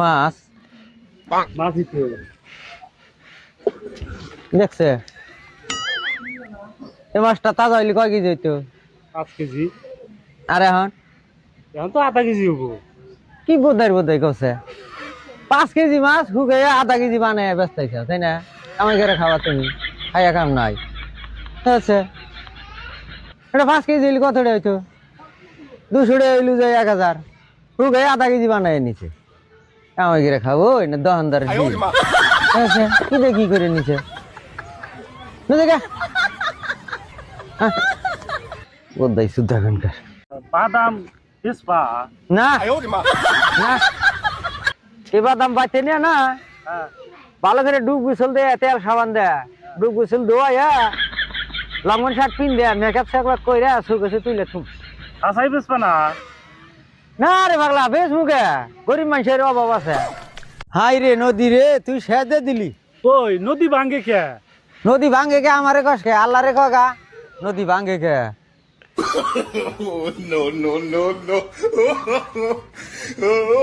মাছ। মাছ দিতে দেখছে? এই মাছটা তাজা হইলে কয় কেজি হইতো? পাঁচ কেজি। আর এখন? এখন তো আধা কেজি হব কি বোধাই বোধাই করছে? পাঁচ কেজি মাছ শুকাই আধা কেজি বানায় ব্যস্ত হয়েছে তাই না? আমার ঘরে খাওয়া তুমি খাইয়া কাম নাই। হচ্ছে এটা পাঁচ কেজি হইলে কত হইতো? দুশো টাকা হইল যে এক হাজার। শুকাই আধা কেজি বানায় নিছে। ঘরে খাব না দহনদার কি দিয়ে কি করে নিছে? এখনকার। বাদাম না। না। এবার দাম পাচ্ছে না না। হ্যাঁ। ভালো করে ডুব গুসল দে তেল সাবান দে ডুব গুসল দোয়া লঙ্গন শার্ট পিন দে মেকআপ সেকআপ কইরা সুকেছে তুইলে তুম আসাই বেসপা না। না রে পাগলা বেশ মুখে গরিব মানুষের অভাব আছে। হাই রে নদী রে তুই সেদে দিলি। ওই নদী ভাঙ্গে কে? নদী ভাঙ্গে কে আমারে কসকে আল্লাহ রে কগা নদী ভাঙ্গে কে? No, no, no, no.